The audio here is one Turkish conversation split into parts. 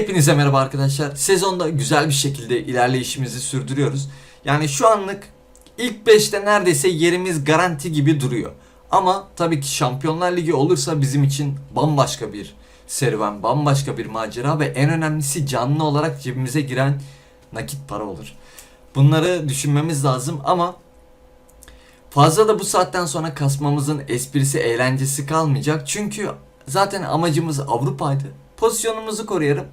Hepinize merhaba arkadaşlar. Sezonda güzel bir şekilde ilerleyişimizi sürdürüyoruz. Yani şu anlık ilk 5'te neredeyse yerimiz garanti gibi duruyor. Ama tabii ki Şampiyonlar Ligi olursa bizim için bambaşka bir serüven, bambaşka bir macera ve en önemlisi canlı olarak cebimize giren nakit para olur. Bunları düşünmemiz lazım ama Fazla da bu saatten sonra kasmamızın esprisi, eğlencesi kalmayacak. Çünkü zaten amacımız Avrupa'ydı. Pozisyonumuzu koruyalım.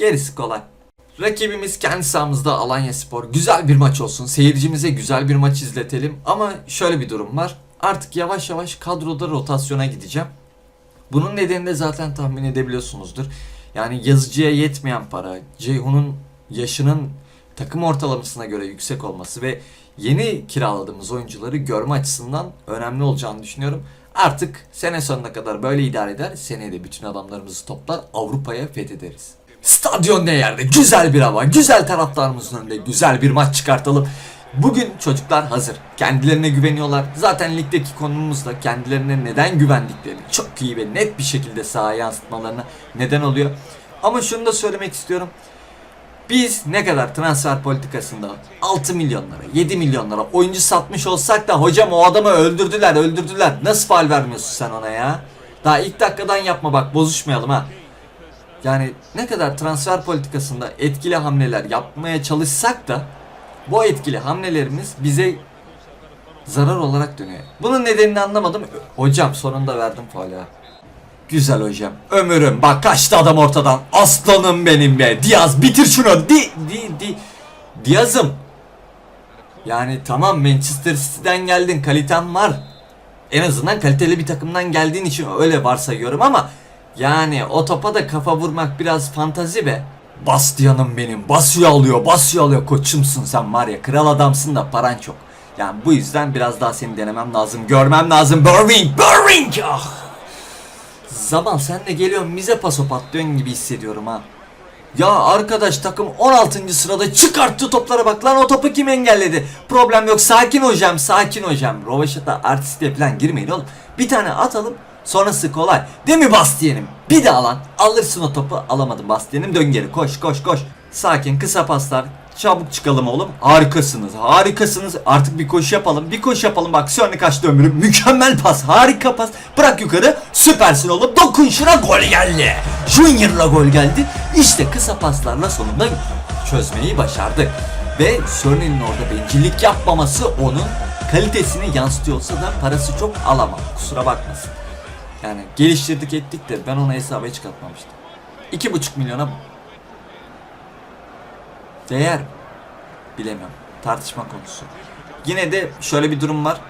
Gerisi kolay. Rakibimiz kendi sahamızda Alanya Spor. Güzel bir maç olsun. Seyircimize güzel bir maç izletelim. Ama şöyle bir durum var. Artık yavaş yavaş kadroda rotasyona gideceğim. Bunun nedeni de zaten tahmin edebiliyorsunuzdur. Yani yazıcıya yetmeyen para, Ceyhun'un yaşının takım ortalamasına göre yüksek olması ve yeni kiraladığımız oyuncuları görme açısından önemli olacağını düşünüyorum. Artık sene sonuna kadar böyle idare eder. Seneye de bütün adamlarımızı toplar Avrupa'ya fethederiz. Stadyon ne yerde? Güzel bir hava, güzel taraftarımızın önünde güzel bir maç çıkartalım. Bugün çocuklar hazır. Kendilerine güveniyorlar. Zaten ligdeki konumuz da kendilerine neden güvendiklerini çok iyi ve net bir şekilde sahaya yansıtmalarına neden oluyor. Ama şunu da söylemek istiyorum. Biz ne kadar transfer politikasında 6 milyonlara, 7 milyonlara oyuncu satmış olsak da hocam o adamı öldürdüler, öldürdüler. Nasıl faal vermiyorsun sen ona ya? Daha ilk dakikadan yapma bak bozuşmayalım ha. Yani ne kadar transfer politikasında etkili hamleler yapmaya çalışsak da bu etkili hamlelerimiz bize zarar olarak dönüyor. Bunun nedenini anlamadım. Hocam sonunda verdim faul ya. Güzel hocam. Ömürüm bak kaçtı adam ortadan. Aslanım benim be. Diaz bitir şunu. Di di di. Diaz'ım. Yani tamam Manchester City'den geldin. Kaliten var. En azından kaliteli bir takımdan geldiğin için öyle varsayıyorum ama yani o topa da kafa vurmak biraz fantazi be. Bastian'ım benim. Basıyor alıyor, basıyor alıyor. Koçumsun sen var ya. Kral adamsın da paran çok. Yani bu yüzden biraz daha seni denemem lazım. Görmem lazım. Burwing, Burwing. Ah. Zaman sen de geliyorsun bize paso patlıyorsun gibi hissediyorum ha. Ya arkadaş takım 16. sırada çıkarttı toplara bak lan o topu kim engelledi? Problem yok sakin hocam sakin hocam. Rovaşata artistliğe falan girmeyin oğlum. Bir tane atalım sonrası kolay. Değil mi Bastiyen'im? Bir de alan alırsın o topu alamadım Bastiyen'im dön geri koş koş koş. Sakin kısa paslar Çabuk çıkalım oğlum. Harikasınız. Harikasınız. Artık bir koşu yapalım. Bir koşu yapalım. Bak sonra kaçtı ömrüm. Mükemmel pas. Harika pas. Bırak yukarı. Süpersin oğlum. Dokun şuna gol geldi. Junior'la gol geldi. İşte kısa paslarla sonunda çözmeyi başardık. Ve Sörne'nin orada bencillik yapmaması onun kalitesini yansıtıyorsa da parası çok alamam. Kusura bakmasın. Yani geliştirdik ettik de ben ona hesaba hiç katmamıştım. 2,5 milyona Değer mi? Bilemiyorum. Tartışma konusu. Yine de şöyle bir durum var.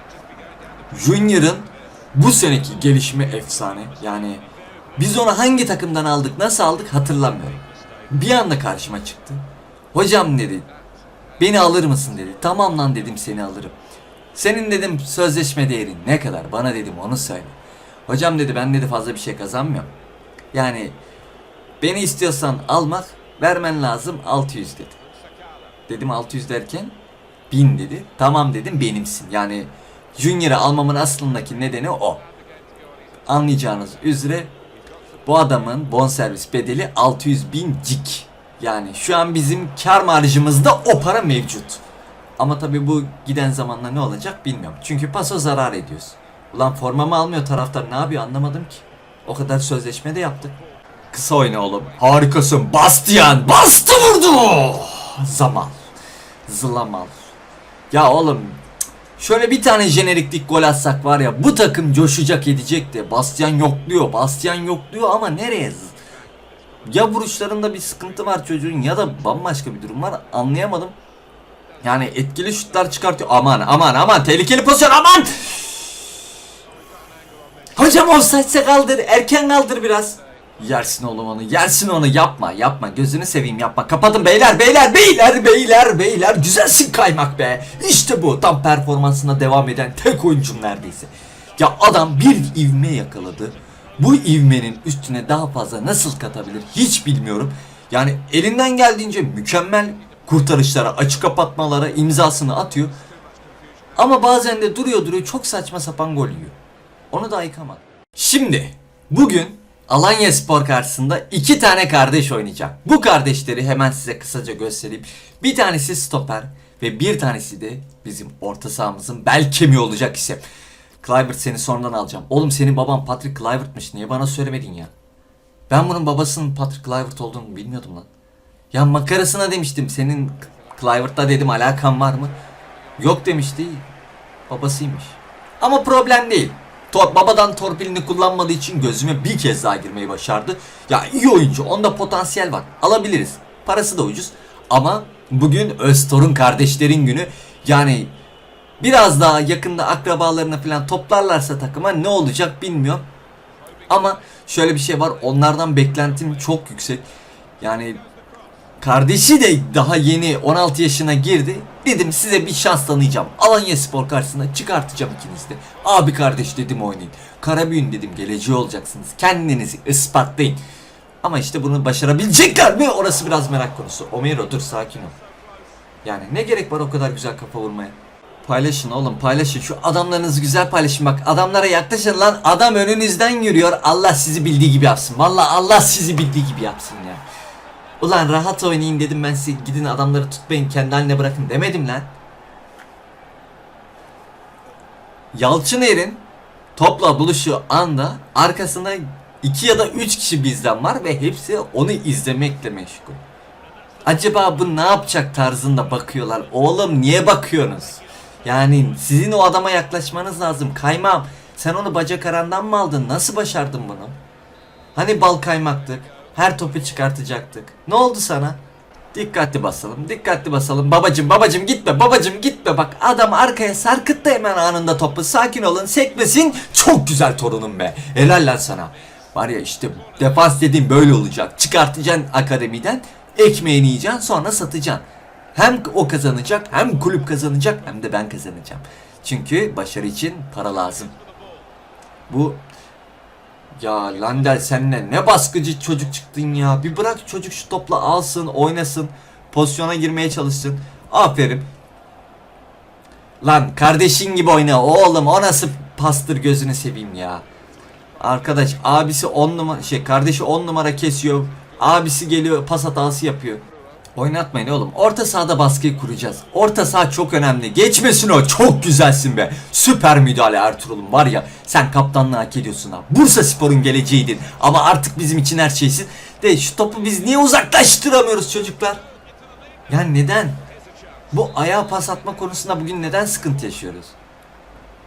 Junior'ın bu seneki gelişme efsane. Yani biz onu hangi takımdan aldık, nasıl aldık hatırlamıyorum. Bir anda karşıma çıktı. Hocam dedi. Beni alır mısın dedi. Tamam lan dedim seni alırım. Senin dedim sözleşme değerin ne kadar? Bana dedim onu söyle. Hocam dedi ben dedi fazla bir şey kazanmıyorum. Yani beni istiyorsan almak vermen lazım 600 dedi. Dedim 600 derken 1000 dedi. Tamam dedim benimsin. Yani Junior'ı almamın aslındaki nedeni o. Anlayacağınız üzere bu adamın bonservis bedeli 600 bin cik. Yani şu an bizim kar marjımızda o para mevcut. Ama tabi bu giden zamanla ne olacak bilmiyorum. Çünkü paso zarar ediyoruz. Ulan formamı almıyor taraftar ne yapıyor anlamadım ki. O kadar sözleşme de yaptık. Kısa oyna oğlum. Harikasın. Bastian. Bastı vurdu. Zaman. Zılamal. Ya oğlum şöyle bir tane jeneriklik gol atsak var ya bu takım coşacak edecek de Bastian yokluyor. Bastian yokluyor ama nereye? Ya vuruşlarında bir sıkıntı var çocuğun ya da bambaşka bir durum var anlayamadım. Yani etkili şutlar çıkartıyor. Aman aman aman tehlikeli pozisyon aman. Hocam offside'se kaldır erken kaldır biraz. Yersin oğlum onu yersin onu. Yapma yapma. Gözünü seveyim yapma. Kapatın beyler beyler beyler beyler beyler. Güzelsin kaymak be. İşte bu. Tam performansına devam eden tek oyuncum neredeyse. Ya adam bir ivme yakaladı. Bu ivmenin üstüne daha fazla nasıl katabilir hiç bilmiyorum. Yani elinden geldiğince mükemmel kurtarışlara açık kapatmalara imzasını atıyor. Ama bazen de duruyor duruyor çok saçma sapan gol yiyor Onu da yıkamadı Şimdi bugün Alanya Spor karşısında iki tane kardeş oynayacak. Bu kardeşleri hemen size kısaca göstereyim. Bir tanesi stoper ve bir tanesi de bizim orta sahamızın bel kemiği olacak isim. Clivert seni sonradan alacağım. Oğlum senin baban Patrick Clivert'mış. Niye bana söylemedin ya? Ben bunun babasının Patrick Clivert olduğunu bilmiyordum lan. Ya makarasına demiştim. Senin Clivert'la dedim alakan var mı? Yok demişti. Babasıymış. Ama problem değil. Tor babadan torpilini kullanmadığı için gözüme bir kez daha girmeyi başardı. Ya iyi oyuncu. Onda potansiyel var. Alabiliriz. Parası da ucuz. Ama bugün Öztor'un kardeşlerin günü. Yani biraz daha yakında akrabalarını falan toplarlarsa takıma ne olacak bilmiyorum. Ama şöyle bir şey var. Onlardan beklentim çok yüksek. Yani kardeşi de daha yeni 16 yaşına girdi. Dedim size bir şans tanıyacağım. Alanya Spor karşısında çıkartacağım ikinizi de. Abi kardeş dedim oynayın. Karabüyün dedim geleceği olacaksınız. Kendinizi ispatlayın. Ama işte bunu başarabilecekler mi? Orası biraz merak konusu. Omero dur sakin ol. Yani ne gerek var o kadar güzel kafa vurmaya? Paylaşın oğlum paylaşın. Şu adamlarınızı güzel paylaşın bak. Adamlara yaklaşın lan. Adam önünüzden yürüyor. Allah sizi bildiği gibi yapsın. Vallahi Allah sizi bildiği gibi yapsın ya. Ulan rahat oynayın dedim ben size. Gidin adamları tutmayın kendi haline bırakın demedim lan. Yalçıner'in topla buluşu anda arkasında iki ya da üç kişi bizden var ve hepsi onu izlemekle meşgul. Acaba bu ne yapacak tarzında bakıyorlar. Oğlum niye bakıyorsunuz? Yani sizin o adama yaklaşmanız lazım. Kaymam. Sen onu bacak arandan mı aldın? Nasıl başardın bunu? Hani bal kaymaktık? Her topu çıkartacaktık. Ne oldu sana? Dikkatli basalım, dikkatli basalım. Babacım, babacım gitme, babacım gitme. Bak adam arkaya sarkıttı hemen anında topu. Sakin olun, sekmesin. Çok güzel torunum be. Helal lan sana. Var ya işte defans dediğim böyle olacak. Çıkartacaksın akademiden, ekmeğini yiyeceksin sonra satacaksın. Hem o kazanacak, hem kulüp kazanacak, hem de ben kazanacağım. Çünkü başarı için para lazım. Bu ya Landel senle ne baskıcı çocuk çıktın ya. Bir bırak çocuk şu topla alsın, oynasın, pozisyona girmeye çalışsın. Aferin. Lan kardeşin gibi oyna oğlum. O nasıl pastır gözünü seveyim ya. Arkadaş abisi 10 numara şey kardeşi 10 numara kesiyor. Abisi geliyor pas hatası yapıyor. Oynatmayın oğlum. Orta sahada baskıyı kuracağız. Orta saha çok önemli. Geçmesin o. Çok güzelsin be. Süper müdahale Ertuğrul'um var ya. Sen kaptanlığı hak ediyorsun ha. Bursa Spor'un geleceğiydin. Ama artık bizim için her şeysin. De şu topu biz niye uzaklaştıramıyoruz çocuklar? Yani neden? Bu ayağa pas atma konusunda bugün neden sıkıntı yaşıyoruz?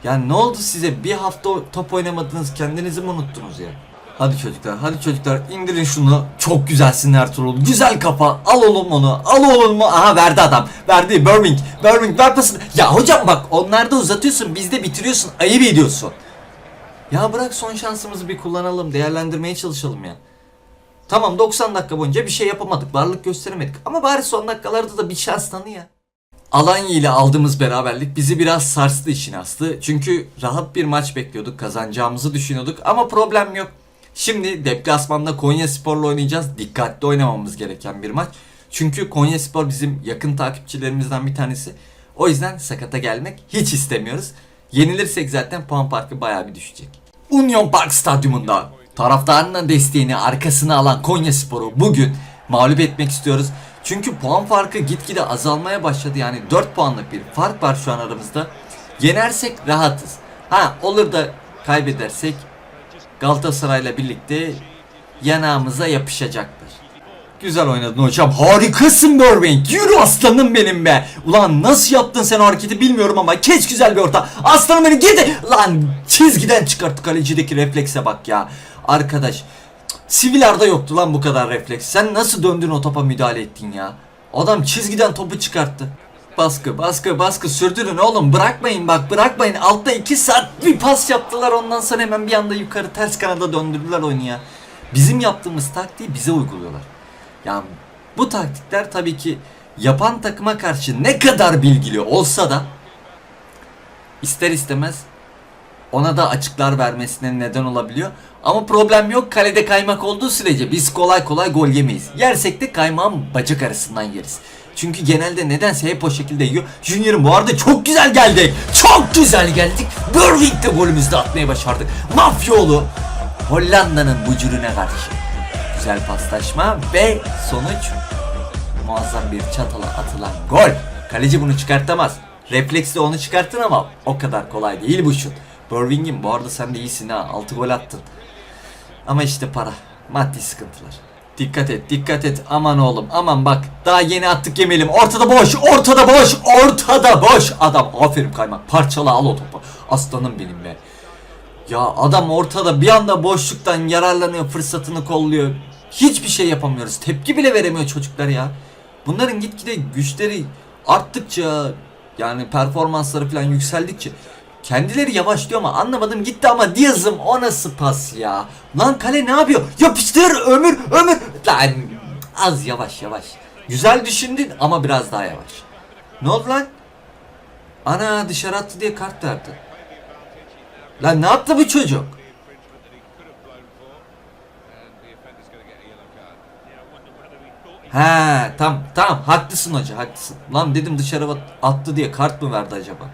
Yani ne oldu size? Bir hafta top oynamadınız kendinizi mi unuttunuz ya? Hadi çocuklar, hadi çocuklar indirin şunu. Çok güzelsin Ertuğrul. Güzel kafa. Al oğlum onu. Al oğlum mu? Aha verdi adam. Verdi. Birming. Birming ver pasını. Ya hocam bak onlarda uzatıyorsun. Bizde bitiriyorsun. Ayıp ediyorsun. Ya bırak son şansımızı bir kullanalım. Değerlendirmeye çalışalım ya. Tamam 90 dakika boyunca bir şey yapamadık. Varlık gösteremedik. Ama bari son dakikalarda da bir şans tanı ya. Alanya ile aldığımız beraberlik bizi biraz sarstı işin astı. Çünkü rahat bir maç bekliyorduk. Kazanacağımızı düşünüyorduk. Ama problem yok. Şimdi deplasmanda Konya Spor'la oynayacağız. Dikkatli oynamamız gereken bir maç. Çünkü Konya Spor bizim yakın takipçilerimizden bir tanesi. O yüzden sakata gelmek hiç istemiyoruz. Yenilirsek zaten puan farkı bayağı bir düşecek. Union Park Stadyumunda taraftarının desteğini arkasına alan Konya Spor'u bugün mağlup etmek istiyoruz. Çünkü puan farkı gitgide azalmaya başladı. Yani 4 puanlık bir fark var şu an aramızda. Yenersek rahatız. Ha olur da kaybedersek Galatasaray'la birlikte yanağımıza yapışacaktır. Güzel oynadın hocam. Harikasın Burbank. Yürü aslanım benim be. Ulan nasıl yaptın sen o hareketi bilmiyorum ama keç güzel bir orta. Aslanım beni gidi. Lan çizgiden çıkarttı kalecideki reflekse bak ya. Arkadaş. Sivilarda yoktu lan bu kadar refleks. Sen nasıl döndün o topa müdahale ettin ya? Adam çizgiden topu çıkarttı. Baskı baskı baskı sürdürün oğlum bırakmayın bak bırakmayın altta 2 saat bir pas yaptılar ondan sonra hemen bir anda yukarı ters kanada döndürdüler oyunu ya. Bizim yaptığımız taktiği bize uyguluyorlar. Yani bu taktikler tabii ki yapan takıma karşı ne kadar bilgili olsa da ister istemez ona da açıklar vermesine neden olabiliyor. Ama problem yok kalede kaymak olduğu sürece biz kolay kolay gol yemeyiz. Yersek de kaymağın bacak arasından yeriz. Çünkü genelde nedense hep o şekilde yiyor. Junior'ın bu arada çok güzel geldik. Çok güzel geldik. Burwing'de golümüzü de atmaya başardık. Mafyoğlu. Hollanda'nın bucuruna karşı. Güzel paslaşma ve sonuç muazzam bir çatala atılan gol. Kaleci bunu çıkartamaz. Refleksle onu çıkarttın ama o kadar kolay değil bu şut. Birmingham bu arada sen de iyisin ha. 6 gol attın. Ama işte para. Maddi sıkıntılar. Dikkat et, dikkat et. Aman oğlum, aman bak. Daha yeni attık yemeyelim. Ortada boş, ortada boş, ortada boş. Adam aferin kaymak. Parçala al o topu. Aslanım benim be. Ya adam ortada bir anda boşluktan yararlanıyor, fırsatını kolluyor. Hiçbir şey yapamıyoruz. Tepki bile veremiyor çocuklar ya. Bunların gitgide güçleri arttıkça yani performansları falan yükseldikçe kendileri yavaşlıyor ama anlamadım gitti ama Diaz'ım o nasıl pas ya? Lan kale ne yapıyor? Yapıştır ömür ömür. Lan az yavaş yavaş. Güzel düşündün ama biraz daha yavaş. Ne oldu lan? Ana dışarı attı diye kart verdi. Lan ne yaptı bu çocuk? He tam tamam haklısın hoca haklısın. Lan dedim dışarı at- attı diye kart mı verdi acaba?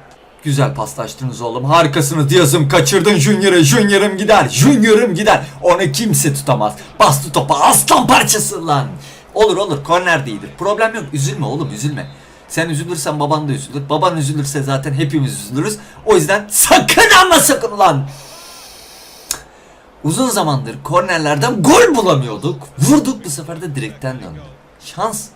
Güzel paslaştınız oğlum harikasınız Diaz'ım kaçırdın Junior'ı Junior'ım gider Junior'ım gider onu kimse tutamaz bastı topa aslan parçası lan Olur olur korner de iyidir problem yok üzülme oğlum üzülme Sen üzülürsen baban da üzülür baban üzülürse zaten hepimiz üzülürüz o yüzden sakın ama sakın lan Uzun zamandır kornerlerden gol bulamıyorduk. Vurduk bu sefer de direkten döndü. Şans.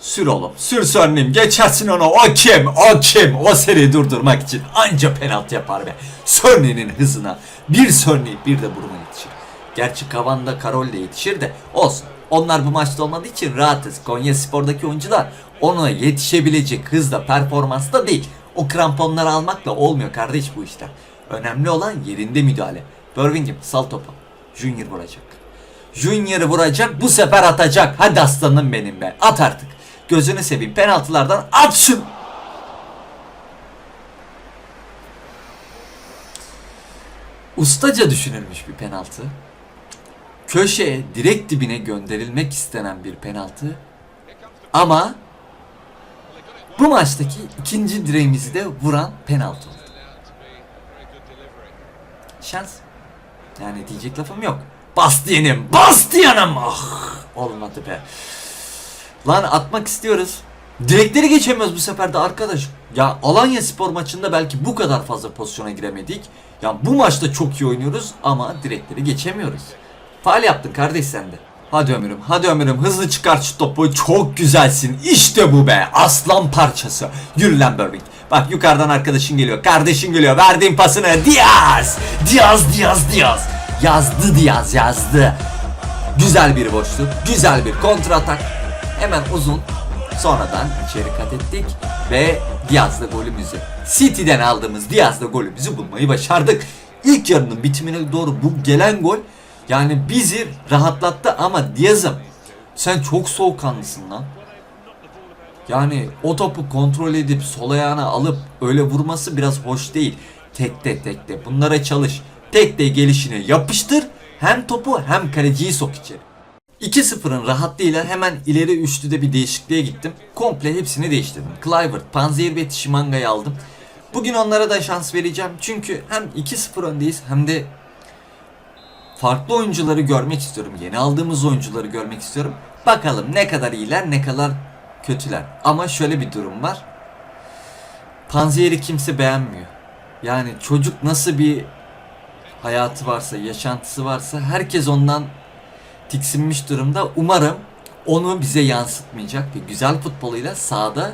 Sür oğlum. Sür Sörneyim. Geçersin onu. O kim? O kim? O seni durdurmak için anca penaltı yapar be. Sörney'nin hızına. Bir Sörney bir de Buruma yetişir. Gerçi Kavan'da Karol de yetişir de olsun. Onlar bu maçta olmadığı için rahatız. Konya Spor'daki oyuncular ona yetişebilecek hızda, performansta değil. O kramponları almakla olmuyor kardeş bu işler. Önemli olan yerinde müdahale. Birmingham sal topu. Junior vuracak. Junior'ı vuracak bu sefer atacak. Hadi aslanım benim be. At artık. Gözünü seveyim penaltılardan at şunu. Ustaca düşünülmüş bir penaltı. Köşeye direkt dibine gönderilmek istenen bir penaltı. Ama bu maçtaki ikinci direğimizi de vuran penaltı oldu. Şans. Yani diyecek lafım yok. Bastiyenim, Bastiyanım. Ah, olmadı be. Lan atmak istiyoruz. Direkleri geçemiyoruz bu sefer de arkadaş. Ya Alanya Spor maçında belki bu kadar fazla pozisyona giremedik. Ya bu maçta çok iyi oynuyoruz ama direkleri geçemiyoruz. Faal yaptın kardeş sen de. Hadi ömürüm, hadi ömürüm hızlı çıkar şu topu. Çok güzelsin. İşte bu be. Aslan parçası. Yürü lan Burbank. Bak yukarıdan arkadaşın geliyor. Kardeşin geliyor. Verdiğin pasını. Diaz. Diaz, Diaz, Diaz. Yazdı Diaz, yazdı. Güzel bir boşluk. Güzel bir kontra atak. Hemen uzun. Sonradan içeri kat ettik. Ve Diaz'la golümüzü. City'den aldığımız Diaz'la golümüzü bulmayı başardık. İlk yarının bitimine doğru bu gelen gol yani bizi rahatlattı ama Diaz'ım sen çok soğukkanlısın lan. Yani o topu kontrol edip sol ayağına alıp öyle vurması biraz hoş değil. Tekte tekte bunlara çalış. Tekte gelişine yapıştır. Hem topu hem kaleciyi sok içeri. 2-0'ın rahatlığıyla hemen ileri üçlüde bir değişikliğe gittim. Komple hepsini değiştirdim. Clivert, Panzehir ve Tishimanga'yı aldım. Bugün onlara da şans vereceğim. Çünkü hem 2-0 öndeyiz hem de farklı oyuncuları görmek istiyorum. Yeni aldığımız oyuncuları görmek istiyorum. Bakalım ne kadar iyiler ne kadar kötüler. Ama şöyle bir durum var. Panzehir'i kimse beğenmiyor. Yani çocuk nasıl bir hayatı varsa, yaşantısı varsa herkes ondan tiksinmiş durumda. Umarım onu bize yansıtmayacak ve güzel futboluyla sahada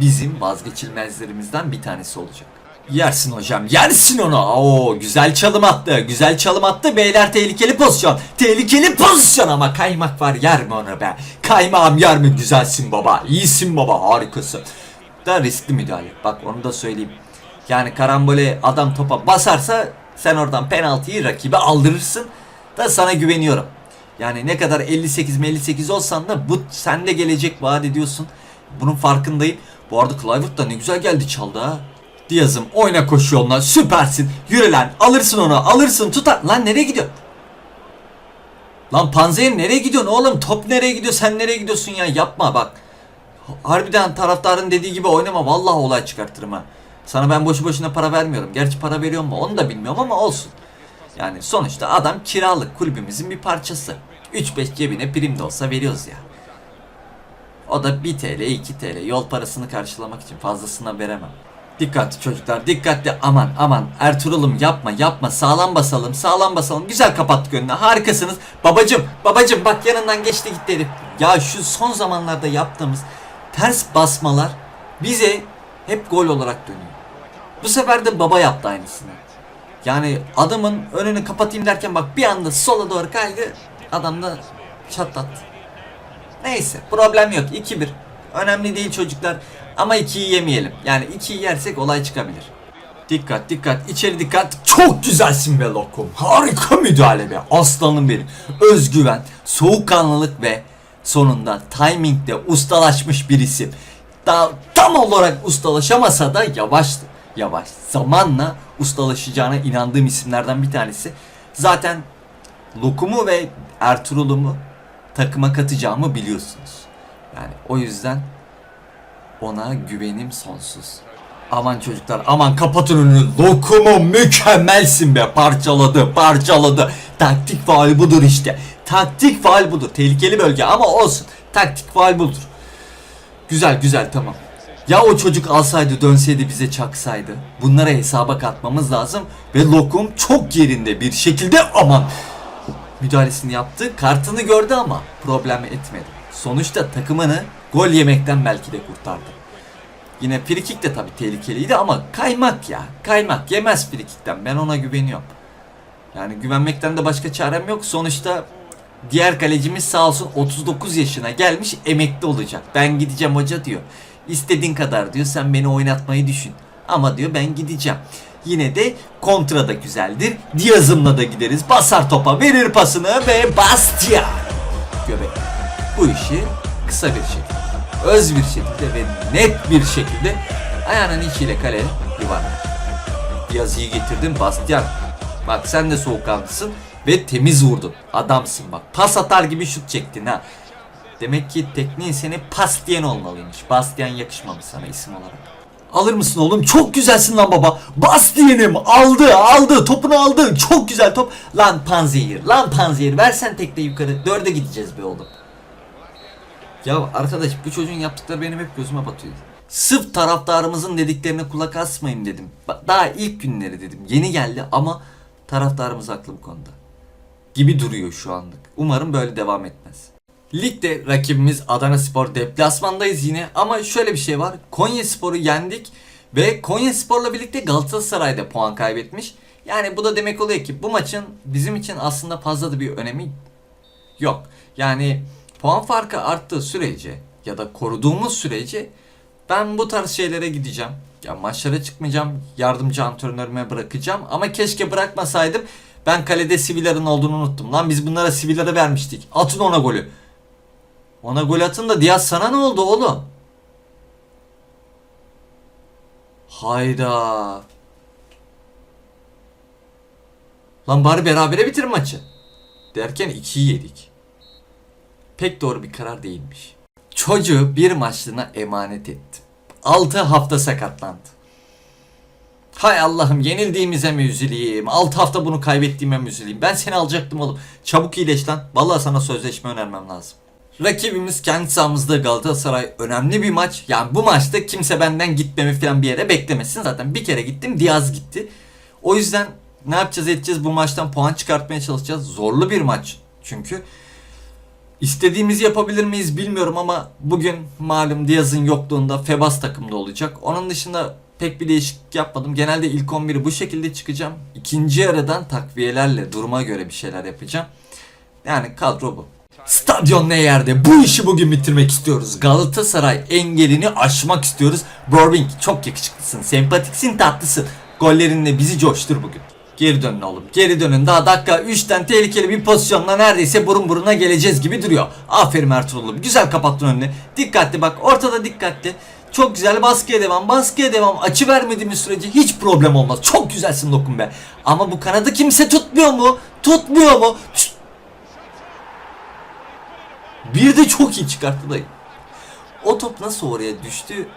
bizim vazgeçilmezlerimizden bir tanesi olacak. Yersin hocam, yersin onu. Oo, güzel çalım attı, güzel çalım attı. Beyler tehlikeli pozisyon, tehlikeli pozisyon ama kaymak var yer mi onu be? Kaymağım yer mi? Güzelsin baba, iyisin baba, harikasın. Da riskli müdahale. Bak onu da söyleyeyim. Yani karambole adam topa basarsa sen oradan penaltıyı rakibe aldırırsın. Da sana güveniyorum. Yani ne kadar 58 58 olsan da bu sende gelecek vaat ediyorsun. Bunun farkındayım. Bu arada Clivert da ne güzel geldi çaldı ha. Diaz'ım oyna koş yoluna süpersin. Yürü lan alırsın onu alırsın tutar. Lan nereye gidiyor? Lan Panzer nereye gidiyorsun oğlum? Top nereye gidiyor? Sen nereye gidiyorsun ya? Yapma bak. Harbiden taraftarın dediği gibi oynama. Vallahi olay çıkartırım ha. Sana ben boşu boşuna para vermiyorum. Gerçi para veriyor mu onu da bilmiyorum ama olsun. Yani sonuçta adam kiralık kulübümüzün bir parçası. 3-5 cebine prim de olsa veriyoruz ya. O da 1 TL 2 TL yol parasını karşılamak için fazlasına veremem. Dikkatli çocuklar dikkatli. Aman aman. Ertuğrul'um yapma yapma. Sağlam basalım sağlam basalım. Güzel kapattık önüne harikasınız. Babacım babacım bak yanından geçti gitti herif. Ya şu son zamanlarda yaptığımız ters basmalar bize hep gol olarak dönüyor. Bu sefer de baba yaptı aynısını. Yani adamın önünü kapatayım derken bak bir anda sola doğru kaydı adam da çatlattı Neyse problem yok 2-1. Önemli değil çocuklar ama 2'yi yemeyelim. Yani 2'yi yersek olay çıkabilir. Dikkat dikkat içeri dikkat. Çok güzelsin be Lokum. Harika müdahale be. Aslanım benim. Özgüven, soğukkanlılık ve sonunda timingde ustalaşmış bir isim. Daha tam olarak ustalaşamasa da yavaştı. Yavaş. Zamanla ustalaşacağına inandığım isimlerden bir tanesi. Zaten Lokum'u ve Ertuğrul'umu takıma katacağımı biliyorsunuz. Yani o yüzden ona güvenim sonsuz. Aman çocuklar aman kapatın önünü. Lokumu mükemmelsin be. Parçaladı parçaladı. Taktik faal budur işte. Taktik faal budur. Tehlikeli bölge ama olsun. Taktik faal budur. Güzel güzel tamam. Ya o çocuk alsaydı dönseydi bize çaksaydı. Bunlara hesaba katmamız lazım. Ve Lokum çok yerinde bir şekilde aman müdahalesini yaptı. Kartını gördü ama problem etmedi. Sonuçta takımını gol yemekten belki de kurtardı. Yine frikik de tabii tehlikeliydi ama kaymak ya. Kaymak yemez frikikten. Ben ona güveniyorum. Yani güvenmekten de başka çarem yok. Sonuçta diğer kalecimiz sağ olsun 39 yaşına gelmiş emekli olacak. Ben gideceğim hoca diyor. İstediğin kadar diyor sen beni oynatmayı düşün. Ama diyor ben gideceğim. Yine de kontra da güzeldir. Diaz'ımla da gideriz. Basar topa verir pasını ve Bastia. Göbek. Bu işi kısa bir şekilde, öz bir şekilde ve net bir şekilde ayağının içiyle kaleye yuvarlar. Diaz iyi getirdin Bastian. Bak sen de soğukkanlısın ve temiz vurdun. Adamsın bak. Pas atar gibi şut çektin ha. Demek ki tekniğin seni pas diyen olmalıymış. Bastian yakışmamış sana isim olarak. Alır mısın oğlum? Çok güzelsin lan baba. Bas diyenim. Aldı aldı. Topunu aldı. Çok güzel top. Lan panzehir. Lan panzehir. Versen tekte yukarı. Dörde gideceğiz be oğlum. Ya arkadaş bu çocuğun yaptıkları benim hep gözüme batıyor. Sırf taraftarımızın dediklerine kulak asmayın dedim. Daha ilk günleri dedim. Yeni geldi ama taraftarımız haklı bu konuda. Gibi duruyor şu anlık. Umarım böyle devam etmez. Ligde rakibimiz Adana Spor deplasmandayız yine ama şöyle bir şey var. Konya Spor'u yendik ve Konya Spor'la birlikte Galatasaray da puan kaybetmiş. Yani bu da demek oluyor ki bu maçın bizim için aslında fazla da bir önemi yok. Yani puan farkı arttığı sürece ya da koruduğumuz sürece ben bu tarz şeylere gideceğim. Ya maçlara çıkmayacağım. Yardımcı antrenörüme bırakacağım. Ama keşke bırakmasaydım. Ben kalede Sivilar'ın olduğunu unuttum. Lan biz bunlara Sivilar'ı vermiştik. Atın ona golü. Ona gol atın da Diaz sana ne oldu oğlum? Hayda. Lan bari berabere bitir maçı. Derken 2'yi yedik. Pek doğru bir karar değilmiş. Çocuğu bir maçlığına emanet ettim. 6 hafta sakatlandı. Hay Allah'ım yenildiğimize mi üzüleyim? 6 hafta bunu kaybettiğime mi üzüleyim? Ben seni alacaktım oğlum. Çabuk iyileş lan. Vallahi sana sözleşme önermem lazım. Rakibimiz kendi sahamızda Galatasaray önemli bir maç. Yani bu maçta kimse benden gitmemi falan bir yere beklemesin. Zaten bir kere gittim Diaz gitti. O yüzden ne yapacağız edeceğiz bu maçtan puan çıkartmaya çalışacağız. Zorlu bir maç çünkü. İstediğimizi yapabilir miyiz bilmiyorum ama bugün malum Diaz'ın yokluğunda Febas takımda olacak. Onun dışında pek bir değişiklik yapmadım. Genelde ilk 11'i bu şekilde çıkacağım. İkinci yarıdan takviyelerle duruma göre bir şeyler yapacağım. Yani kadro bu. Stadyon ne yerde? Bu işi bugün bitirmek istiyoruz. Galatasaray engelini aşmak istiyoruz. Borbing çok yakışıklısın, sempatiksin, tatlısın. Gollerinle bizi coştur bugün. Geri dönün oğlum. Geri dönün. Daha dakika 3'ten tehlikeli bir pozisyonla neredeyse burun buruna geleceğiz gibi duruyor. Aferin Ertuğrul'um. Güzel kapattın önünü. Dikkatli bak. Ortada dikkatli. Çok güzel baskıya devam. Baskıya devam. Açı vermediğimiz sürece hiç problem olmaz. Çok güzelsin Lokum be. Ama bu kanadı kimse tutmuyor mu? Tutmuyor mu? Şşt! Bir de çok iyi çıkarttı dayı. O top nasıl oraya düştü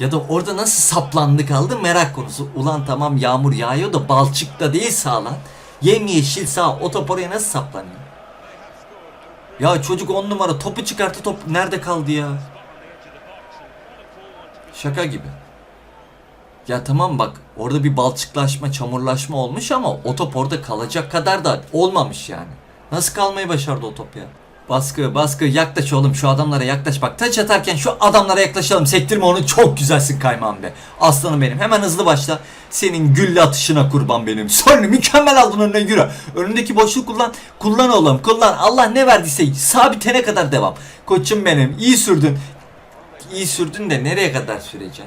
ya da orada nasıl saplandı kaldı merak konusu. Ulan tamam yağmur yağıyor da balçıkta değil sağlan. Yemyeşil sağ o top oraya nasıl saplanıyor? Ya çocuk on numara topu çıkarttı top nerede kaldı ya? Şaka gibi. Ya tamam bak orada bir balçıklaşma çamurlaşma olmuş ama o top orada kalacak kadar da olmamış yani. Nasıl kalmayı başardı o top ya? Baskı baskı yaklaş oğlum şu adamlara yaklaş. Bak taç atarken şu adamlara yaklaşalım sektirme onu. Çok güzelsin kaymağım be. Aslanım benim hemen hızlı başla. Senin gülle atışına kurban benim. Sonra mükemmel aldın önüne yürü. Önündeki boşluğu kullan. Kullan oğlum kullan. Allah ne verdiyse sabitene kadar devam. Koçum benim iyi sürdün. İyi sürdün de nereye kadar süreceksin?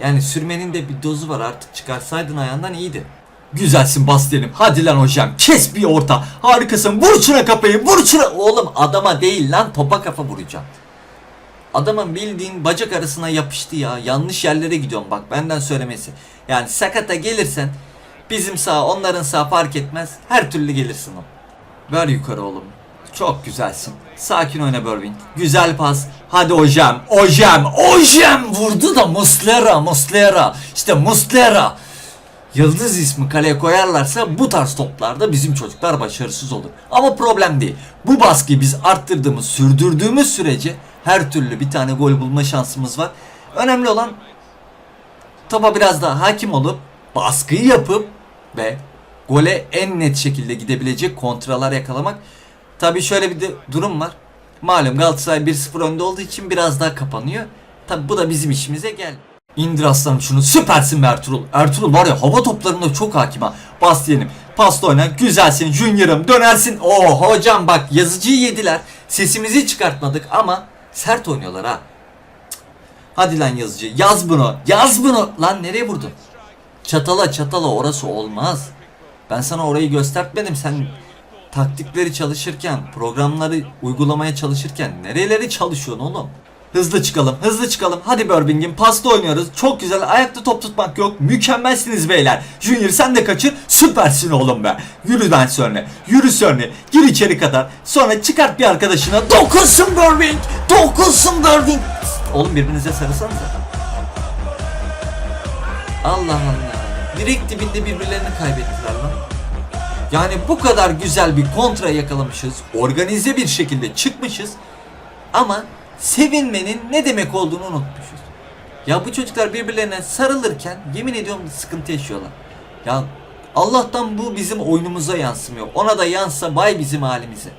Yani sürmenin de bir dozu var artık çıkarsaydın ayağından iyiydi. Güzelsin bas diyelim. Hadi lan hocam kes bir orta. Harikasın vur şuna kafayı vur şuna. Oğlum adama değil lan topa kafa vuracağım. Adamın bildiğin bacak arasına yapıştı ya. Yanlış yerlere gidiyorum bak benden söylemesi. Yani sakata gelirsen bizim sağ onların sağ fark etmez. Her türlü gelirsin o. Ver yukarı oğlum. Çok güzelsin. Sakin oyna Berwin. Güzel pas. Hadi hocam. Hocam. Hocam. Vurdu da Muslera. Muslera. İşte Muslera. Yıldız ismi kaleye koyarlarsa bu tarz toplarda bizim çocuklar başarısız olur. Ama problem değil. Bu baskıyı biz arttırdığımız, sürdürdüğümüz sürece her türlü bir tane gol bulma şansımız var. Önemli olan topa biraz daha hakim olup baskıyı yapıp ve gole en net şekilde gidebilecek kontralar yakalamak. Tabi şöyle bir de durum var. Malum Galatasaray 1-0 önde olduğu için biraz daha kapanıyor. Tabi bu da bizim işimize gel. İndir aslanım şunu. Süpersin be Ertuğrul. Ertuğrul var ya hava toplarında çok hakim ha. Bas diyelim. Pasta oyna. Güzelsin. Junior'ım. Dönersin. Oo hocam bak yazıcıyı yediler. Sesimizi çıkartmadık ama sert oynuyorlar ha. Cık. Hadi lan yazıcı. Yaz bunu. Yaz bunu. Lan nereye vurdun? Çatala çatala orası olmaz. Ben sana orayı göstermedim. Sen taktikleri çalışırken, programları uygulamaya çalışırken nereleri çalışıyorsun oğlum? Hızlı çıkalım, hızlı çıkalım. Hadi Birmingham pasta oynuyoruz. Çok güzel. Ayakta top tutmak yok. Mükemmelsiniz beyler. Junior sen de kaçır. Süpersin oğlum be. Yürü lan sonra. Yürü sonra. Gir içeri kadar. Sonra çıkart bir arkadaşına. Dokunsun Birmingham. Dokunsun Birmingham. Oğlum birbirinize sarılsanıza. Allah Allah. Direkt dibinde birbirlerini kaybettiler lan. Yani bu kadar güzel bir kontra yakalamışız. Organize bir şekilde çıkmışız. Ama sevinmenin ne demek olduğunu unutmuşuz. Ya bu çocuklar birbirlerine sarılırken yemin ediyorum sıkıntı yaşıyorlar. Ya Allah'tan bu bizim oyunumuza yansımıyor. Ona da yansa vay bizim halimize.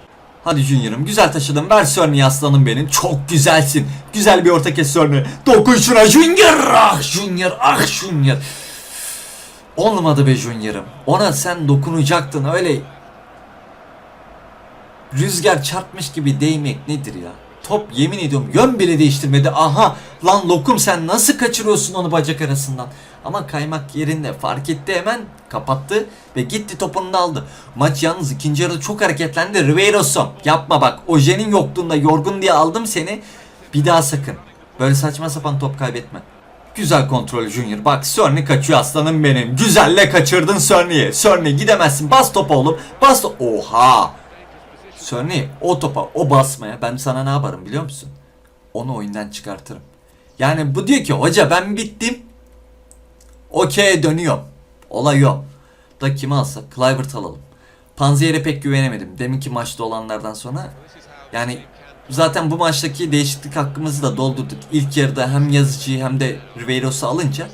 Hadi Junior'ım güzel taşıdın. Ver Sörnü aslanım benim. Çok güzelsin. Güzel bir orta kes Sörnü. Dokun şuna Junior. Ah Junior. Ah Junior. Olmadı be Junior'ım. Ona sen dokunacaktın öyle. Rüzgar çarpmış gibi değmek nedir ya? Top yemin ediyorum yön bile değiştirmedi. Aha lan lokum sen nasıl kaçırıyorsun onu bacak arasından? Ama kaymak yerinde fark etti hemen kapattı ve gitti topunu da aldı. Maç yalnız ikinci yarıda çok hareketlendi. Riveiroso yapma bak Oje'nin yokluğunda yorgun diye aldım seni. Bir daha sakın. Böyle saçma sapan top kaybetme. Güzel kontrol Junior. Bak Sörni kaçıyor aslanım benim. Güzelle kaçırdın Sörni'yi. Sörni gidemezsin. Bas topa oğlum. Bas to- Oha. Sörni o topa o basmaya ben sana ne yaparım biliyor musun? Onu oyundan çıkartırım. Yani bu diyor ki hoca ben bittim. Okey dönüyorum. Olay yok. Da kimi alsak? Clivert alalım. Panzier'e pek güvenemedim. Deminki maçta olanlardan sonra. Yani zaten bu maçtaki değişiklik hakkımızı da doldurduk. İlk yarıda hem yazıcıyı hem de Riveiros'u alınca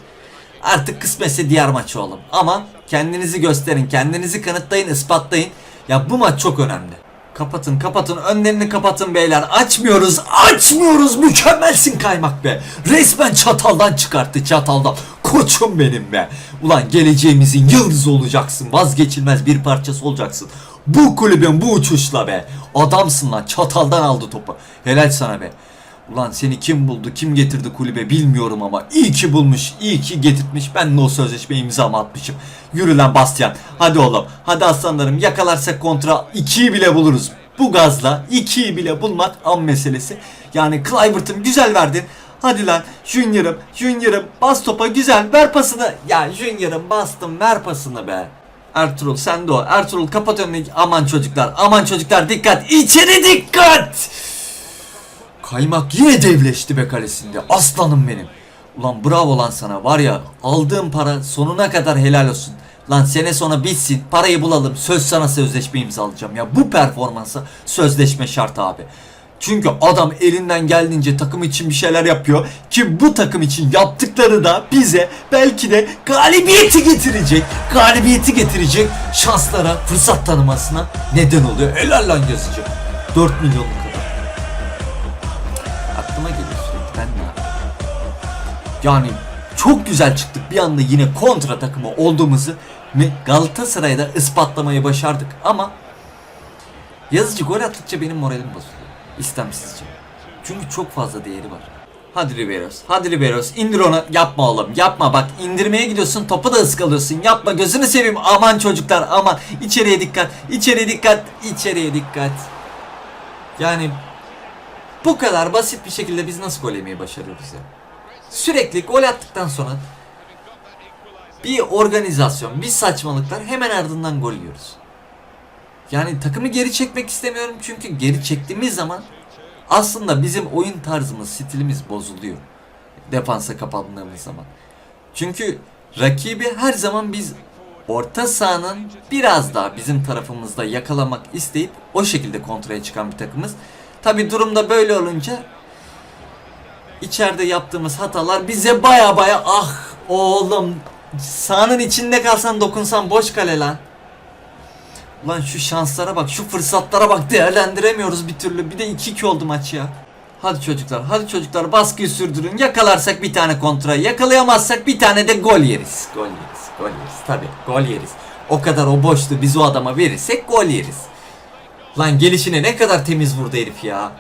artık kısmetse diğer maç olalım. Ama kendinizi gösterin, kendinizi kanıtlayın, ispatlayın. Ya bu maç çok önemli. Kapatın kapatın. Önlerini kapatın beyler. Açmıyoruz açmıyoruz. Mükemmelsin kaymak be. Resmen çataldan çıkarttı çataldan. Koçum benim be. Ulan geleceğimizin yıldızı olacaksın. Vazgeçilmez bir parçası olacaksın. Bu kulübün bu uçuşla be. Adamsın lan. Çataldan aldı topu. Helal sana be Ulan seni kim buldu, kim getirdi kulübe bilmiyorum ama iyi ki bulmuş, iyi ki getirtmiş. Ben de o sözleşmeye imzamı atmışım. Yürü lan Bastian. Hadi oğlum, hadi aslanlarım yakalarsak kontra 2'yi bile buluruz. Bu gazla 2'yi bile bulmak an meselesi. Yani Clivert'ım güzel verdin. Hadi lan Junior'ım, Junior'ım bas topa güzel ver pasını. Ya Junior'ım bastım ver pasını be. Ertuğrul sen de o. Ertuğrul kapat önüne. Aman çocuklar, aman çocuklar dikkat. İçeri dikkat. Kaymak yine devleşti be kalesinde. Aslanım benim. Ulan bravo lan sana. Var ya aldığım para sonuna kadar helal olsun. Lan sene sonra bitsin parayı bulalım söz sana sözleşme imzalayacağım ya. Bu performansa sözleşme şart abi. Çünkü adam elinden geldiğince takım için bir şeyler yapıyor ki bu takım için yaptıkları da bize belki de galibiyeti getirecek, galibiyeti getirecek şanslara, fırsat tanımasına neden oluyor. Helal lan yazıcı. 4 milyonluk Yani çok güzel çıktık bir anda yine kontra takımı olduğumuzu Galatasaray'da ispatlamayı başardık ama yazıcı gol attıkça benim moralim bozuluyor. İstemsizce. Çünkü çok fazla değeri var. Hadi Riberos. Hadi Riberos. indir onu. Yapma oğlum. Yapma bak. indirmeye gidiyorsun. Topu da ıskalıyorsun. Yapma. Gözünü seveyim. Aman çocuklar. Aman. İçeriye dikkat. İçeriye dikkat. İçeriye dikkat. Yani bu kadar basit bir şekilde biz nasıl gol yemeyi başarıyoruz ya? Sürekli gol attıktan sonra bir organizasyon, bir saçmalıklar hemen ardından gol yiyoruz. Yani takımı geri çekmek istemiyorum çünkü geri çektiğimiz zaman aslında bizim oyun tarzımız, stilimiz bozuluyor. Defansa kapandığımız zaman. Çünkü rakibi her zaman biz orta sahanın biraz daha bizim tarafımızda yakalamak isteyip o şekilde kontraya çıkan bir takımız. Tabi durumda böyle olunca içeride yaptığımız hatalar bize baya baya ah oğlum sahanın içinde kalsan dokunsan boş kale lan. Ulan şu şanslara bak, şu fırsatlara bak değerlendiremiyoruz bir türlü. Bir de 2-2 oldu maç ya. Hadi çocuklar, hadi çocuklar baskıyı sürdürün. Yakalarsak bir tane kontra, yakalayamazsak bir tane de gol yeriz. Gol yeriz, gol yeriz. Tabi gol yeriz. O kadar o boşluğu biz o adama verirsek gol yeriz. Lan gelişine ne kadar temiz vurdu herif ya.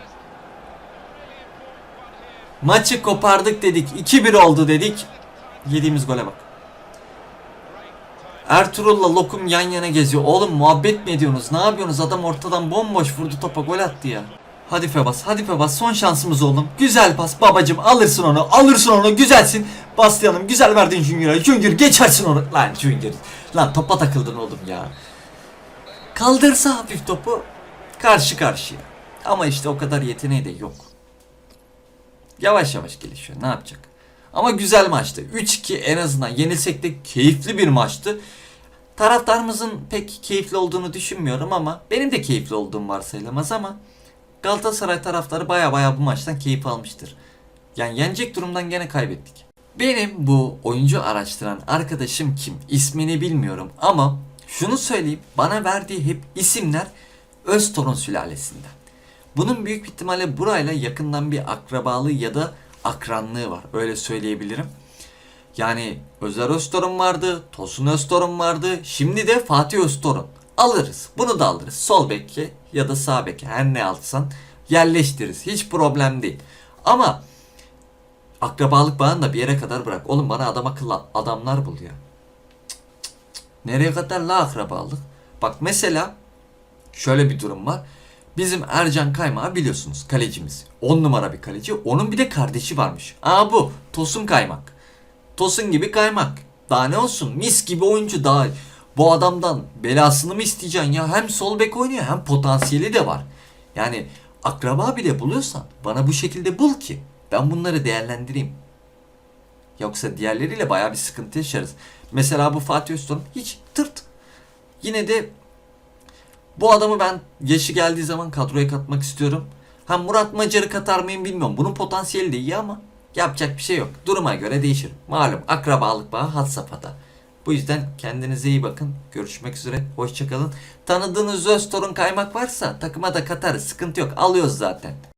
Maçı kopardık dedik. 2-1 oldu dedik. Yediğimiz gole bak. Ertuğrul'la Lokum yan yana geziyor. Oğlum muhabbet mi ediyorsunuz? Ne yapıyorsunuz? Adam ortadan bomboş vurdu topa gol attı ya. Hadi Febas, hadi Febas. Son şansımız oğlum. Güzel pas babacım. Alırsın onu, alırsın onu. Güzelsin. Baslayalım. Güzel verdin Junior'a. Junior geçersin onu. Lan Junior. Lan topa takıldın oğlum ya. Kaldırsa hafif topu karşı karşıya. Ama işte o kadar yeteneği de yok. Yavaş yavaş gelişiyor. Ne yapacak? Ama güzel maçtı. 3-2 en azından yenilsek de keyifli bir maçtı. Taraftarımızın pek keyifli olduğunu düşünmüyorum ama benim de keyifli olduğum varsayılamaz ama Galatasaray taraftarı baya baya bu maçtan keyif almıştır. Yani yenecek durumdan gene kaybettik. Benim bu oyuncu araştıran arkadaşım kim? İsmini bilmiyorum ama şunu söyleyeyim bana verdiği hep isimler Öztorun sülalesinden. Bunun büyük ihtimalle burayla yakından bir akrabalığı ya da akranlığı var. Öyle söyleyebilirim. Yani Özer Öztorun vardı, Tosun Öztorun vardı. Şimdi de Fatih Öztorun. Alırız. Bunu da alırız. Sol beke ya da sağ beke her ne alsan yerleştiririz. Hiç problem değil. Ama akrabalık bağını da bir yere kadar bırak. Oğlum bana adam akıllı adamlar bul ya. Nereye kadar la akrabalık? Bak mesela şöyle bir durum var. Bizim Ercan Kaymağı biliyorsunuz kalecimiz. 10 numara bir kaleci. Onun bir de kardeşi varmış. Aa bu Tosun Kaymak. Tosun gibi kaymak. Daha ne olsun mis gibi oyuncu daha. Bu adamdan belasını mı isteyeceksin ya? Hem sol bek oynuyor hem potansiyeli de var. Yani akraba bile buluyorsan bana bu şekilde bul ki ben bunları değerlendireyim. Yoksa diğerleriyle baya bir sıkıntı yaşarız. Mesela bu Fatih Öztürk hiç tırt. Yine de bu adamı ben yaşı geldiği zaman kadroya katmak istiyorum. Ha Murat Macar'ı katar mıyım bilmiyorum. Bunun potansiyeli de iyi ama yapacak bir şey yok. Duruma göre değişir. Malum akrabalık bağı had safhada. Bu yüzden kendinize iyi bakın. Görüşmek üzere. Hoşçakalın. Tanıdığınız Öztorun kaymak varsa takıma da katarız. Sıkıntı yok. Alıyoruz zaten.